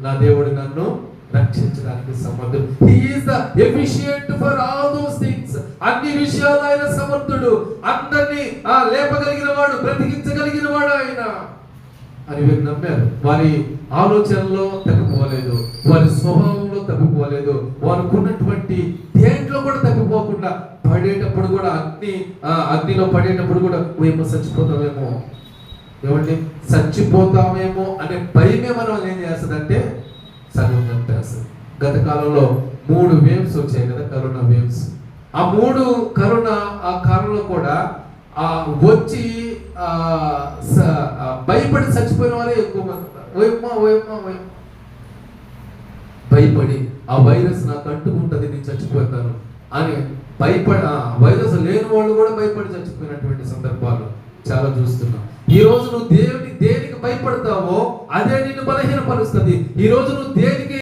నా దేవుడు నన్ను రక్షించడానికి సమర్థుడు. He is the efficient for all those things అన్ని విషయాలు ఆయన సమర్థుడు. అందరినీ ఆ, లేపగలిగిన వాడు బ్రతికించగలిగిన వాడు ఆయన. అని వీరు నమ్మారు. వారి ఆలోచనలో తప్పిపోలేదు. వారి స్వభావంలో తప్పిపోలేదు. వారికున్నటువంటి దేంట్లో కూడా తప్పిపోకుండా పడేటప్పుడు కూడా అగ్ని ఆ, అగ్నిలో పడేటప్పుడు కూడా మేము చచ్చిపోతామేమో. ఏమండి? చచ్చిపోతామేమో అనే భయమే మనం ఏం చేస్తుందంటే గత కాలంలో మూడు వేవ్స్ వచ్చాయి కదా కరోనా వేవ్స్. ఆ మూడు కరోనా ఆ కాలంలో కూడా ఆ వచ్చి భయపడి చచ్చిపోయిన వారే ఎక్కువ మంది ఉన్నారు. భయపడి ఆ వైరస్ నాకు అంటుకుంటుంది నేను చచ్చిపోతాను అని భయపడి ఆ వైరస్ లేని వాళ్ళు కూడా భయపడి చచ్చిపోయినటువంటి సందర్భాలు చాలా చూస్తున్నాం. ఈ రోజు నువ్వు దేవుని దేనికి భయపడతావో అదే నిన్ను బలహీనపరుస్తుంది. ఈ రోజు నువ్వు దేనికి